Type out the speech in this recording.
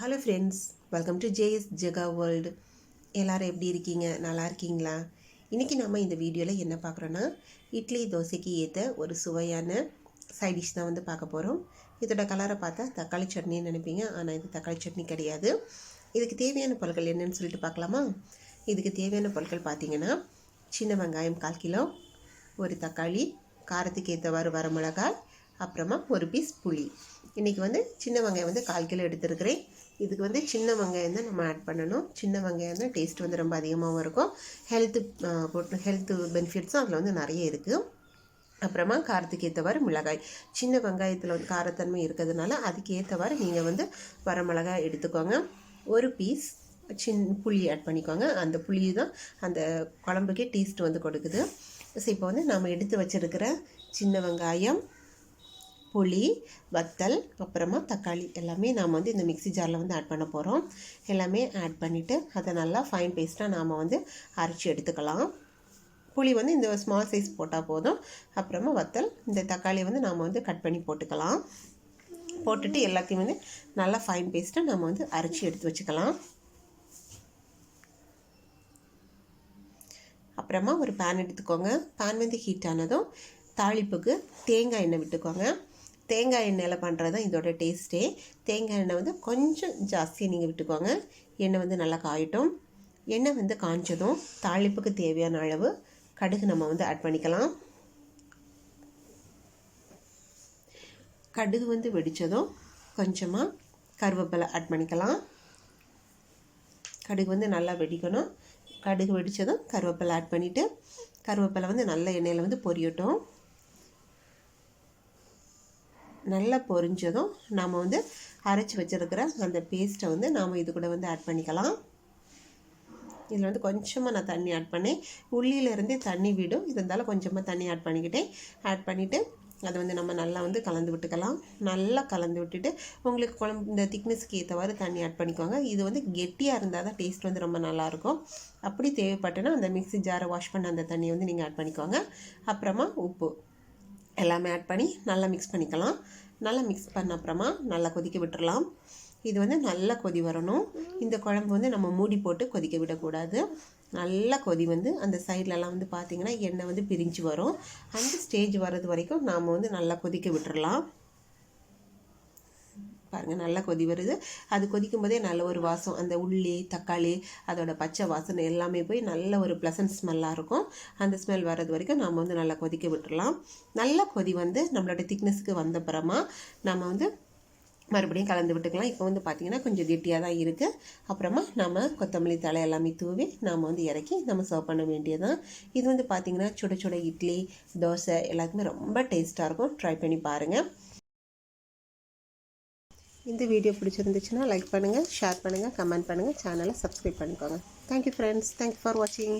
Hello friends welcome to JS Jega world எல்லோரும் எப்படி இருக்கீங்க? நல்லா இருக்கீங்களா? இன்றைக்கி நம்ம இந்த வீடியோவில் என்ன பார்க்குறோன்னா இட்லி தோசைக்கு ஏற்ற ஒரு சுவையான சைட் டிஷ் தான் வந்து பார்க்க போகிறோம் இதோட கலரை பார்த்தா தக்காளி சட்னின்னு நினைப்பீங்க. ஆனால் இது தக்காளி சட்னி கிடையாது. இதுக்கு தேவையான பொருட்கள் என்னன்னு சொல்லிட்டு பார்க்கலாமா? இதுக்கு தேவையான பொருட்கள் பார்த்தீங்கன்னா சின்ன வெங்காயம் கால் கிலோ ஒரு தக்காளி காரத்துக்கு ஏற்றவாறு வரமிளகாய் அப்புறமா ஒரு பீஸ் புளி. இன்றைக்கி வந்து சின்ன வெங்காயம் வந்து கால் கிலோ எடுத்துருக்கிறேன். இதுக்கு வந்து சின்ன வெங்காயம் தான் நம்ம ஆட் பண்ணணும். சின்ன வெங்காயம் தான் டேஸ்ட் வந்து ரொம்ப அதிகமாகவும் இருக்கும். ஹெல்த்து போட்டு ஹெல்த்து பெனிஃபிட்ஸும் அதில் வந்து நிறைய இருக்குது அப்புறமா காரத்துக்கு ஏற்றவாறு மிளகாய். சின்ன வெங்காயத்தில் வந்து காரத்தன்மை இருக்கிறதுனால அதுக்கு ஏற்றவாறு நீங்கள் வந்து வரமிளகாய் எடுத்துக்கோங்க. ஒரு பீஸ் சின் புளி ஆட் பண்ணிக்கோங்க. அந்த புளி தான் அந்த குழம்புக்கே டேஸ்ட் வந்து கொடுக்குது. ஸோ இப்போ வந்து நம்ம எடுத்து வச்சுருக்கிற சின்ன வெங்காயம் புளி வத்தல் அப்புறமா தக்காளி எல்லாமே நாம் வந்து இந்த மிக்ஸி ஜாரில் வந்து ஆட் பண்ண போகிறோம் எல்லாமே ஆட் பண்ணிவிட்டு அதை நல்லா ஃபைன் பேஸ்ட்டாக நாம் வந்து அரைச்சி எடுத்துக்கலாம். புளி வந்து இந்த ஸ்மால் சைஸ் போட்டால் போதும். அப்புறமா வத்தல் இந்த தக்காளியை வந்து நாம் வந்து கட் பண்ணி போட்டுக்கலாம். போட்டுட்டு எல்லாத்தையும் வந்து நல்லா ஃபைன் பேஸ்ட்டாக நம்ம வந்து அரைச்சி எடுத்து வச்சுக்கலாம். அப்புறமா ஒரு பேன் எடுத்துக்கோங்க. பேன் வந்து ஹீட் ஆனதும் தாளிப்புக்கு தேங்காய் எண்ணெய் விட்டுக்கோங்க. தேங்காய் எண்ணெயில் பண்ணுறது தான் இதோட டேஸ்ட்டே. தேங்காய் எண்ணெய் வந்து கொஞ்சம் ஜாஸ்தியாக நீங்கள் விட்டுக்கோங்க. எண்ணெய் வந்து நல்லா காயட்டும். எண்ணெய் வந்து காஞ்சதும் தாளிப்புக்கு தேவையான அளவு கடுகு நம்ம வந்து ஆட் பண்ணிக்கலாம். கடுகு வந்து வெடித்ததும் கொஞ்சமாக கருவேப்பிலை ஆட் பண்ணிக்கலாம். கடுகு வந்து நல்லா வெடிக்கணும். கடுகு வெடித்ததும் கருவேப்பிலை ஆட் பண்ணிவிட்டு கருவேப்பிலை வந்து நல்ல எண்ணெயில் வந்து பொரியட்டும். நல்லா பொரிஞ்சதும் நாம் வந்து அரைச்சி வச்சுருக்கிற அந்த பேஸ்ட்டை வந்து நாம் இது கூட வந்து ஆட் பண்ணிக்கலாம். இதில் வந்து கொஞ்சமாக நான் தண்ணி ஆட் பண்ணேன். உள்ளியிலேருந்தே தண்ணி விடும். இருந்தாலும் கொஞ்சமாக தண்ணி ஆட் பண்ணிக்கிட்டேன். ஆட் பண்ணிவிட்டு அதை வந்து நம்ம நல்லா வந்து கலந்து விட்டுக்கலாம். நல்லா கலந்து விட்டுட்டு உங்களுக்கு குழம்பு இந்த திக்னஸ்க்கு ஏற்றவாறு தண்ணி ஆட் பண்ணிக்கோங்க. இது வந்து கெட்டியாக இருந்தால் தான் டேஸ்ட் வந்து ரொம்ப நல்லாயிருக்கும் அப்படி தேவைப்பட்டனா அந்த மிக்ஸி ஜாரை வாஷ் பண்ண அந்த தண்ணியை வந்து நீங்கள் ஆட் பண்ணிக்கோங்க. அப்புறமா உப்பு. எல்லாமே ஆட் பண்ணி நல்லா மிக்ஸ் பண்ணிக்கலாம். நல்லா மிக்ஸ் பண்ண அப்புறமா நல்லா கொதிக்க விட்டுடலாம் இது வந்து நல்லா கொதி வரணும். இந்த குழம்பு வந்து நம்ம மூடி போட்டு கொதிக்க விடக்கூடாது. நல்லா கொதி வந்து அந்த சைட்லலாம் வந்து பார்த்திங்கன்னா எண்ணெய் வந்து பிரிஞ்சு வரும். அந்த ஸ்டேஜ் வர்றது வரைக்கும் நாம் வந்து நல்லா கொதிக்க விட்டுடலாம் பாருங்கள் நல்லா கொதி வருது. அது கொதிக்கும் போதே நல்ல ஒரு வாசம் அந்த உள்ளி தக்காளி அதோட பச்சை வாசனை எல்லாமே போய் நல்ல ஒரு ப்ளசன்ட் ஸ்மெல்லாக இருக்கும். அந்த ஸ்மெல் வர்றது வரைக்கும் நம்ம வந்து நல்லா கொதிக்க விட்டுடலாம் நல்லா கொதி வந்து நம்மளோட திக்னஸ்க்கு வந்தப்புறமா நம்ம வந்து மறுபடியும் கலந்து விட்டுக்கலாம். இப்போ வந்து பார்த்திங்கன்னா கொஞ்சம் கெட்டியாக தான் இருக்குது அப்புறமா நம்ம கொத்தமல்லி தலை எல்லாமே தூவி நாம் வந்து இறக்கி நம்ம சர்வ் பண்ண வேண்டியதான் இது வந்து பார்த்திங்கன்னா சுட சுட இட்லி தோசை எல்லாத்துக்குமே ரொம்ப டேஸ்ட்டாக இருக்கும். ட்ரை பண்ணி பாருங்கள் இந்த வீடியோ பிடிச்சிருந்துச்சுன்னா லைக் பண்ணுங்கள் ஷேர் பண்ணுங்கள் கமெண்ட் பண்ணுங்கள் சேனலை சப்ஸ்கிரைப் பண்ணிக்கோங்க. தேங்க்யூ ஃப்ரெண்ட்ஸ் தேங்க்யூ ஃபார் வாட்சிங்